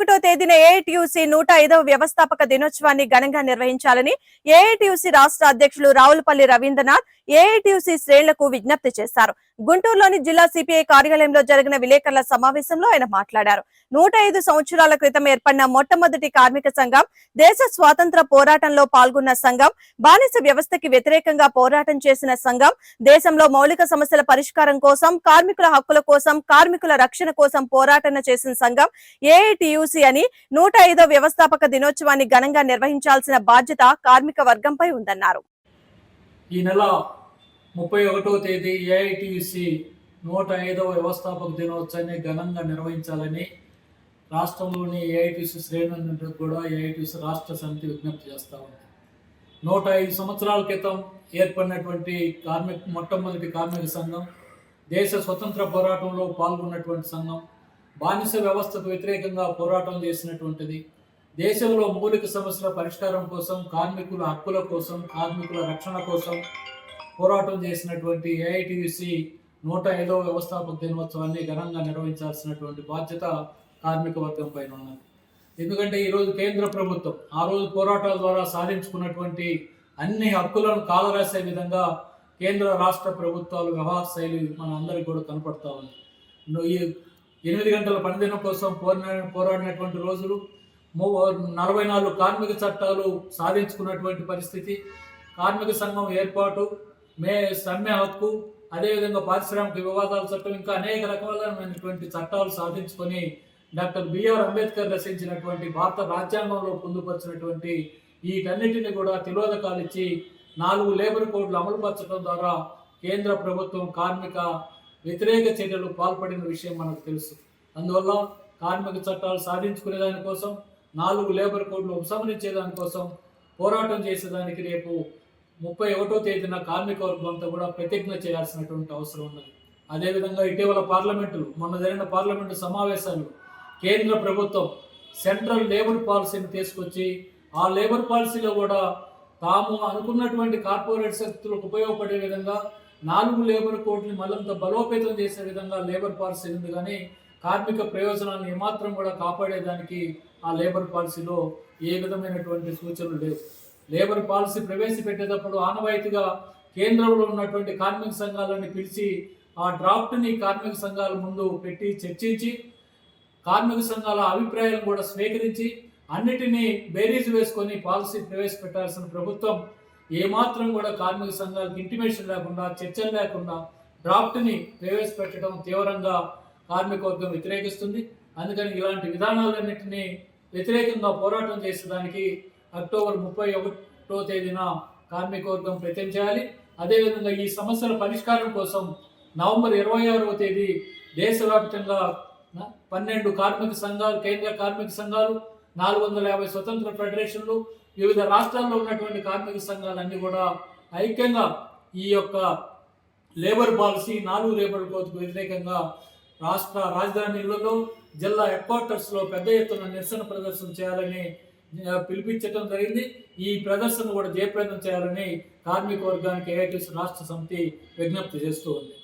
AITUC నూట ఐదవ వ్యవస్థాపక దినోత్సవాన్ని ఘనంగా నిర్వహించాలని ఏఐటియుసి రాష్ట్ర అధ్యక్షులు రావులపల్లి రవీంద్రనాథ్ ఏఐటియుసి శ్రేణులకు విజ్ఞప్తి చేశారు. గుంటూరులోని జిల్లా సిపిఐ కార్యాలయంలో జరిగిన విలేకరుల సమావేశంలో ఆయన మాట్లాడారు. నూట ఐదు సంవత్సరాల క్రితం ఏర్పడిన మొట్టమొదటి కార్మిక సంఘం దేశ స్వాతంత్ర పోరాటంలో పాల్గొన్న సంఘం బానిస వ్యవస్థకి వ్యతిరేకంగా పోరాటం చేసిన సంఘం దేశంలో మౌలిక సమస్యల పరిష్కారం కోసం కార్మికుల హక్కుల కోసం కార్మికుల రక్షణ కోసం పోరాటన చేసిన సంఘం ఏఐటియుసి అని నూట ఐదో వ్యవస్థాపక దినోత్సవాన్ని ఘనంగా నిర్వహించాల్సిన బాధ్యత కార్మిక వర్గంపై ఉందన్నారు. ఈ నెల ముప్పై ఒకటో తేదీ ఏఐటిసి నూట ఐదవ వ్యవస్థాపక దినోత్సవాన్ని ఘనంగా నిర్వహించాలని రాష్ట్రంలోని ఏఐటిసి శ్రేణులకు కూడా ఏఐటిసి రాష్ట్ర సమితి విజ్ఞప్తి చేస్తూ ఉంది. నూట ఐదు సంవత్సరాల క్రితం ఏర్పడినటువంటి కార్మిక మొట్టమొదటి కార్మిక సంఘం దేశ స్వతంత్ర పోరాటంలో పాల్గొన్నటువంటి సంఘం బానిస వ్యవస్థకు వ్యతిరేకంగా పోరాటం చేసినటువంటిది. దేశంలో మౌలిక సమస్యల పరిష్కారం కోసం కార్మికుల హక్కుల కోసం కార్మికుల రక్షణ కోసం పోరాటం చేసినటువంటి ఏఐటిసి నూట ఐదవ వ్యవస్థాపక దినోత్సవాన్ని ఘనంగా నిర్వహించాల్సినటువంటి బాధ్యత కార్మిక వర్గం పైన ఉన్నది. ఎందుకంటే ఈరోజు కేంద్ర ప్రభుత్వం ఆ రోజు పోరాటాల ద్వారా సాధించుకున్నటువంటి అన్ని హక్కులను కాలరాసే విధంగా కేంద్ర రాష్ట్ర ప్రభుత్వాలు వ్యవహార శైలి మన అందరికి కూడా కనపడతా ఉంది. ఈ ఎనిమిది గంటల పనిదినం కోసం పోరాడిన పోరాడినటువంటి రోజులు నలభై నాలుగు కార్మిక చట్టాలు సాధించుకున్నటువంటి పరిస్థితి కార్మిక సంఘం ఏర్పాటు మే సమ్మె హక్కు అదేవిధంగా పారిశ్రామిక వివాదాల చట్టం ఇంకా అనేక రకాలైనటువంటి చట్టాలు సాధించుకొని డాక్టర్ బిఆర్ అంబేద్కర్ రచించినటువంటి భారత రాజ్యాంగంలో పొందుపరిచినటువంటి వీటన్నిటిని కూడా తిలోదకాలు ఇచ్చి నాలుగు లేబర్ కోడ్లు అమలుపరచడం ద్వారా కేంద్ర ప్రభుత్వం కార్మిక వ్యతిరేక చర్యలు పాల్పడిన విషయం మనకు తెలుసు. అందువల్ల కార్మిక చట్టాలు సాధించుకునే దానికోసం నాలుగు లేబర్ కోడ్లు ఉపశమనించే దానికోసం పోరాటం చేసేదానికి రేపు ముప్పై ఒకటో తేదీన కార్మిక వర్గం అంతా కూడా ప్రతిజ్ఞ చేయాల్సినటువంటి అవసరం ఉన్నది. అదేవిధంగా ఇటీవల పార్లమెంటు మొన్న జరిగిన పార్లమెంటు సమావేశాలు కేంద్ర ప్రభుత్వం సెంట్రల్ లేబర్ పాలసీని తీసుకొచ్చి ఆ లేబర్ పాలసీలో కూడా తాము అనుకున్నటువంటి కార్పొరేట్ శక్తులకు ఉపయోగపడే విధంగా నాలుగు లేబర్ కోడ్ని మళ్ళంత బలోపేతం చేసే విధంగా లేబర్ పాలసీ ఉంది. కానీ కార్మిక ప్రయోజనాన్ని ఏమాత్రం కూడా కాపాడేదానికి ఆ లేబర్ పాలసీలో ఏ విధమైనటువంటి సూచనలు లేవు. లేబర్ పాలసీ ప్రవేశపెట్టేటప్పుడు ఆనవాయితీగా కేంద్రంలో ఉన్నటువంటి కార్మిక సంఘాలని పిలిచి ఆ డ్రాఫ్ట్ని కార్మిక సంఘాల ముందు పెట్టి చర్చించి కార్మిక సంఘాల అభిప్రాయాలను కూడా స్వీకరించి అన్నిటినీ బేరీజ్ వేసుకొని పాలసీ ప్రవేశపెట్టాల్సిన ప్రభుత్వం ఏమాత్రం కూడా కార్మిక సంఘాలకు ఇంటిమేషన్ లేకుండా చర్చలు లేకుండా డ్రాఫ్ట్ని ప్రవేశపెట్టడం తీవ్రంగా కార్మికవర్గం వ్యతిరేకిస్తుంది. అందుకని ఇలాంటి విధానాలన్నింటినీ వ్యతిరేకంగా పోరాటం చేసేదానికి అక్టోబర్ ముప్పై ఒకటో తేదీన కార్మికవర్గం ప్రయత్నం చేయాలి. అదేవిధంగా ఈ సమస్యల పరిష్కారం కోసం నవంబర్ ఇరవై ఆరవ తేదీ దేశవ్యాప్తంగా పన్నెండు కార్మిక సంఘాలు కేంద్ర కార్మిక సంఘాలు నాలుగు వందల యాభై స్వతంత్ర ఫెడరేషన్లు వివిధ రాష్ట్రాల్లో ఉన్నటువంటి కార్మిక సంఘాలన్నీ కూడా ఐక్యంగా ఈ యొక్క లేబర్ పాలసీ నాలుగు లేబర్ కోతకు వ్యతిరేకంగా రాష్ట్ర రాజధానిలలో జిల్లా హెడ్ క్వార్టర్స్లో పెద్ద ఎత్తున నిరసన ప్రదర్శన చేయాలని పిలిపించడం జరిగింది. ఈ ప్రదర్శన కూడా జయప్రదం చేయాలని కార్మిక వర్గానికి ఏఐటీసీ రాష్ట్ర సమితి విజ్ఞప్తి చేస్తూ ఉంది.